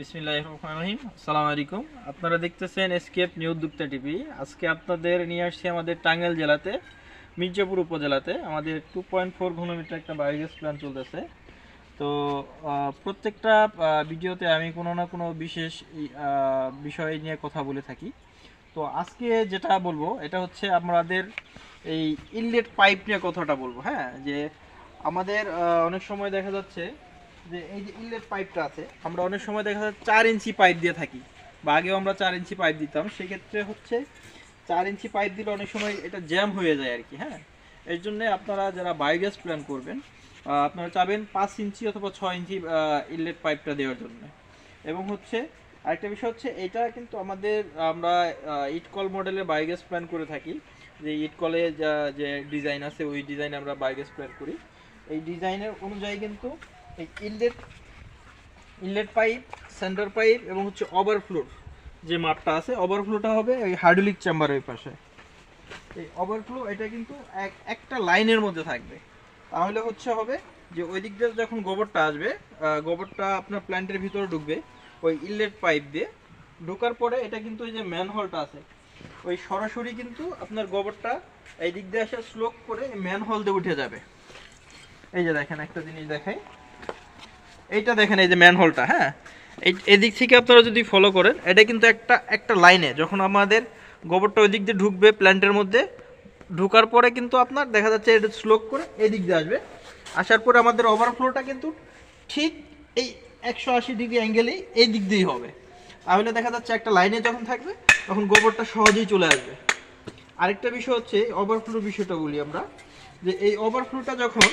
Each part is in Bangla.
বিসমিল্লাহ রহমান রহিম। আসসালামু আলাইকুম। আপনারা দেখতেছেন এসকেপ নিউ উদ্যোক্তা টিভি। আজকে আপনাদের নিয়ে আসছি আমাদের টাঙ্গাইল জেলাতে, মির্জাপুর উপজেলাতে। আমাদের টু পয়েন্ট ফোর ঘনমিটার একটা বায়োগ্যাস প্ল্যান চলতেছে। তো প্রত্যেকটা ভিডিওতে আমি কোনো না কোনো বিশেষ বিষয় নিয়ে কথা বলে থাকি। তো আজকে যেটা বলব, এটা হচ্ছে আমাদের এই ইনলেট পাইপ নিয়ে কথাটা বলব হ্যাঁ? যে আমাদের অনেক সময় দেখা যাচ্ছে যে এই যে ইনলেট পাইপটা আছে, আমরা অনেক সময় দেখা যাচ্ছে চার ইঞ্চি পাইপ দিয়ে থাকি, বা আগেও আমরা চার ইঞ্চি পাইপ দিতাম, সেক্ষেত্রে হচ্ছে চার ইঞ্চি পাইপ দিলে অনেক সময় এটা জ্যাম হয়ে যায় আর কি হ্যাঁ? এর জন্য আপনারা যারা বায়োগ্যাস প্ল্যান করবেন আপনারা চাবেন পাঁচ ইঞ্চি অথবা ছয় ইঞ্চি ইনলেট পাইপটা দেওয়ার জন্য। এবং হচ্ছে আরেকটা বিষয় হচ্ছে, এটা কিন্তু আমাদের, আমরা ইটকল মডেলের বায়োগ্যাস প্ল্যান করে থাকি, যে ইটকলে যা, যে ডিজাইন আছে, ওই ডিজাইনে আমরা বায়োগ্যাস প্ল্যান করি। এই ডিজাইনের অনুযায়ী কিন্তু এই inlet inlet pipe centre pipe এবং হচ্ছে ওভারফ্লোর যে মাপটা আছে ওভারফ্লোটা হবে ওই হাইড্রোলিক চেম্বারের পাশে। এই ওভারফ্লো এটা কিন্তু এক, একটা লাইনের মধ্যে থাকবে। তাহলে হচ্ছে হবে যে ওই দিক দিয়ে যখন গোবরটা আসবে গোবরটা আপনার প্ল্যান্টের ভিতরে ঢুকবে, ওই ইনলেট পাইপ দিয়ে ঢোকার পরে এটা কিন্তু ওই যে ম্যানহোলটা আছে, ওই সরাসরি কিন্তু আপনার গোবরটা এই দিক দিয়ে এসে স্লোক করে ম্যানহোল দিয়ে উঠে যাবে। এই যে দেখেন, একটা জিনিস দেখাই। এইটা দেখেন, এই যে ম্যানহোলটা হ্যাঁ? এই, এদিক থেকে আপনারা যদি ফলো করেন, এটা কিন্তু একটা একটা লাইনে যখন আমাদের গোবরটা ওই দিক দিয়ে ঢুকবে প্ল্যান্টের মধ্যে, ঢুকার পরে কিন্তু আপনার দেখা যাচ্ছে এটা স্লোক করে এই দিক দিয়ে আসবে। আসার পরে আমাদের ওভারফ্লোটা কিন্তু ঠিক এই একশো আশি ডিগ্রি অ্যাঙ্গেলেই এই দিক দিয়েই হবে। তাহলে দেখা যাচ্ছে একটা লাইনে যখন থাকবে, তখন গোবরটা সহজেই চলে আসবে। আরেকটা বিষয় হচ্ছে ওভারফ্লোর বিষয়টা বলি আমরা, যে এই ওভারফ্লোটা যখন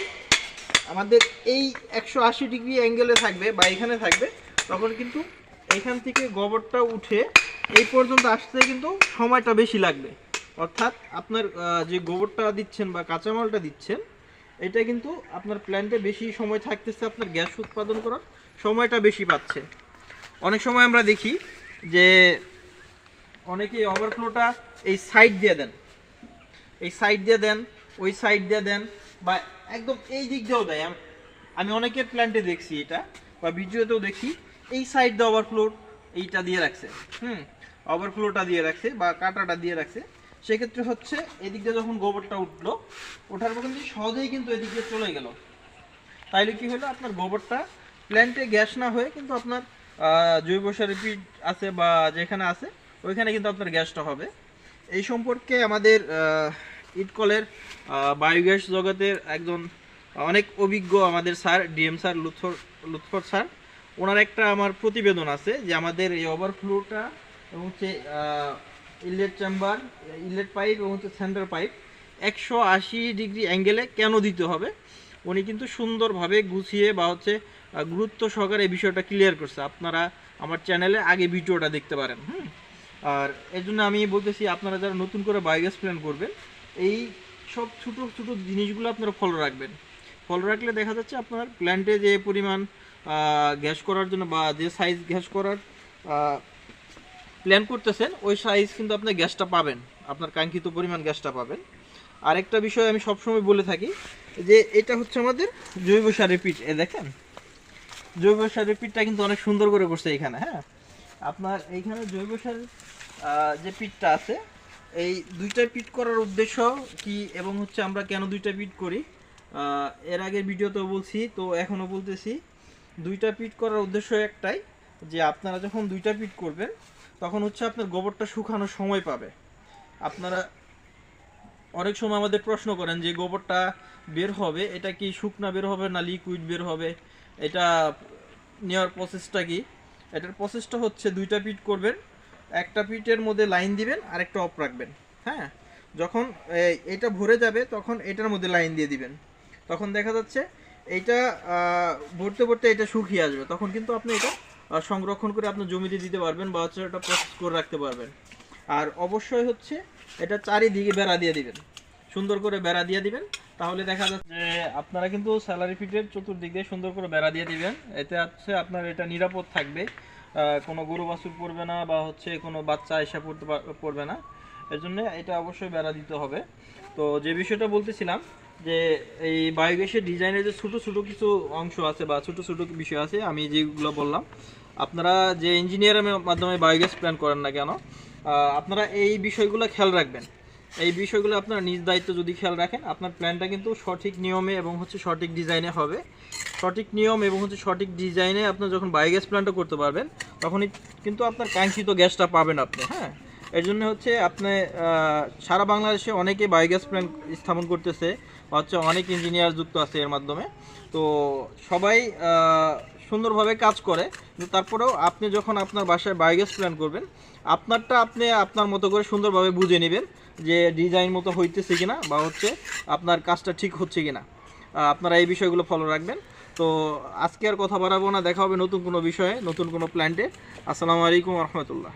আমাদের এই একশো আশি ডিগ্রি অ্যাঙ্গেলে থাকবে বা এখানে থাকবে, তখন কিন্তু এখান থেকে গোবরটা উঠে এই পর্যন্ত আসতে কিন্তু সময়টা বেশি লাগবে। অর্থাৎ আপনার যে গোবরটা দিচ্ছেন বা কাঁচামালটা দিচ্ছেন, এটা কিন্তু আপনার প্ল্যান্টে বেশি সময় থাকতেছে আপনার গ্যাস উৎপাদন করার, সময়টা বেশি পাচ্ছে। অনেক সময় আমরা দেখি যে অনেকে ওভারফ্লোটা এই সাইড দিয়ে দেন। এই সাইড দিয়ে দেন, ওই সাইড দিয়ে দেন বা একদম এই দিক দিয়েও দেয়। আম- অনেকের প্ল্যান্টে দেখছি এটা, বা ভিডিওতেও দেখি। এই সাইড দিয়ে ওভারফ্লোর এইটা দিয়ে রাখছে, হুম? ওভারফ্লোটা দিয়ে রাখছে বা কাটাটা দিয়ে রাখছে। সেক্ষেত্রে হচ্ছে এদিক দিয়ে যখন গোবরটা উঠল, ওঠার পর কিন্তু সহজেই কিন্তু এদিক দিয়ে চলে গেল। তাইলে কি হলো? আপনার গোবরটা প্ল্যান্টে গ্যাস না হয়ে কিন্তু আপনার জৈব সার রিপিট আছে বা যেখানে আছে, ওইখানে কিন্তু আপনার গ্যাসটা হবে। এই সম্পর্কে আমাদের ইটকলের বায়োগ্যাস জগতের একজন অনেক অভিজ্ঞ আমাদের sir, DM sir, Lutfar Lutfar sir. ওনার একটা আমার প্রতিবেদন আছে যে আমাদের এই ওভারফ্লোটা এবং হচ্ছে ইলেট চেম্বার ইলেট পাইপ এবং হচ্ছে সেন্টার পাইপ একশো আশি ডিগ্রি অ্যাঙ্গেলে কেন দিতে হবে? উনি কিন্তু সুন্দরভাবে গুছিয়ে বা হচ্ছে গুরুত্ব সহকারে এই বিষয়টা ক্লিয়ার করছে। আপনারা আমার চ্যানেলে আগে ভিডিওটা দেখতে পারেন, হুম? আর এর জন্য আমি বলতেছি, আপনারা যারা নতুন করে বায়োগ্যাস প্ল্যান করবেন এই সব ছোট ছোট জিনিসগুলো আপনারা ফলো রাখবেন। ফলো রাখলে দেখা যাচ্ছে আপনার প্ল্যান্টে যে পরিমাণ গ্যাস করার জন্য বা যে সাইজ গ্যাস করার প্ল্যান করতেছেন, ওই সাইজ কিন্তু আপনি গ্যাসটা পাবেন। আপনার কাঙ্ক্ষিত পরিমাণ গ্যাসটা পাবেন। আরেকটা বিষয় আমি সবসময় বলে থাকি যে এটা হচ্ছে আমাদের জৈব সারের পিঠ। এ দেখেন, জৈব সারের পিঠটা কিন্তু অনেক সুন্দর করে করছে এখানে হ্যাঁ? আপনার এইখানে জৈব সারের যে পিঠটা আছে এই দুইটা পিট করার উদ্দেশ্য কি এবং হচ্ছে আমরা কেন দুইটা পিট করি? এর আগের ভিডিওতেও বলছি, তো এখনও বলতেছি, দুইটা পিট করার উদ্দেশ্য একটাই যে আপনারা যখন দুইটা পিট করবেন, তখন হচ্ছে আপনার গোবরটা শুকানোর সময় পাবে। আপনারা অনেক সময় আমাদের প্রশ্ন করেন যে গোবরটা বের হবে, এটা কি শুকনা বের হবে না লিকুইড বের হবে? এটা নেওয়ার প্রসেসটা কি? এটার প্রসেসটা হচ্ছে দুইটা পিট করবেন একটা পিটের মধ্যে লাইন দিবেন আর একটা অফ রাখবেন হ্যাঁ? যখন এটা ভরে যাবে, তখন এটার মধ্যে লাইন দিয়ে দিবেন। তখন দেখা যাচ্ছে এইটা ভরতে ভরতে এটা শুকিয়ে আসবে। তখন কিন্তু আপনি এটা সংরক্ষণ করে আপনার জমিতে দিতে পারবেন বা হচ্ছে এটা প্রসেস করে রাখতে পারবেন। আর অবশ্যই হচ্ছে এটা চারিদিকে বেড়া দিয়ে দিবেন। সুন্দর করে বেড়া দিয়ে দিবেন, তাহলে দেখা যাচ্ছে যে আপনারা কিন্তু স্যালারি ফিটের চতুর্দিক দিয়ে সুন্দর করে বেড়া দিয়ে দিবেন। এতে হচ্ছে আপনার এটা নিরাপদ থাকবে। কোনো গরু বাছুর পড়বে না বা হচ্ছে কোনো বাচ্চা এসে পড়তে পড়বে না। এর জন্য এটা অবশ্যই বেড়া দিতে হবে। তো যে বিষয়টা বলতেছিলাম যে এই বায়োগ্যাসের ডিজাইনের যে ছোটো ছোটো কিছু অংশ আছে বা ছোটো ছোটো বিষয় আছে, আমি যেগুলো বললাম, আপনারা যে ইঞ্জিনিয়ারের মাধ্যমে বায়োগ্যাস প্ল্যান করেন না কেন আপনারা এই বিষয়গুলো খেয়াল রাখবেন। এই বিষয়গুলো আপনারা নিজ দায়িত্ব যদি খেয়াল রাখেন, আপনার প্ল্যানটা কিন্তু সঠিক নিয়মে এবং হচ্ছে সঠিক ডিজাইনে হবে। সঠিক নিয়ম এবং হচ্ছে সঠিক ডিজাইনে আপনি যখন বায়োগ্যাস প্ল্যানটা করতে পারবেন, তখনই কিন্তু আপনার কাঙ্ক্ষিত গ্যাসটা পাবেন আপনি হ্যাঁ? এর জন্য হচ্ছে আপনি সারা বাংলাদেশে অনেকে বায়োগ্যাস প্ল্যান্ট স্থাপন করতেছে হচ্ছে অনেক ইঞ্জিনিয়ার যুক্ত আছে এর মাধ্যমে। তো সবাই সুন্দরভাবে কাজ করে তারপরেও আপনি যখন আপনার বাসায় বায়োগ্যাস প্ল্যান করবেন, আপনারটা আপনি আপনার মতো করে সুন্দরভাবে বুঝে নেবেন। যে ডিজাইন মতো হইতেছে কিনা বা হচ্ছে আপনার কাজটা ঠিক হচ্ছে কিনা। আপনারা এই বিষয়গুলো ফলো রাখবেন। তো আজকে আর কথা বাড়াবো না, দেখা হবে নতুন কোনো বিষয়ে, নতুন কোনো প্ল্যান্টে আসসালামু আলাইকুম রহমতুল্লাহ।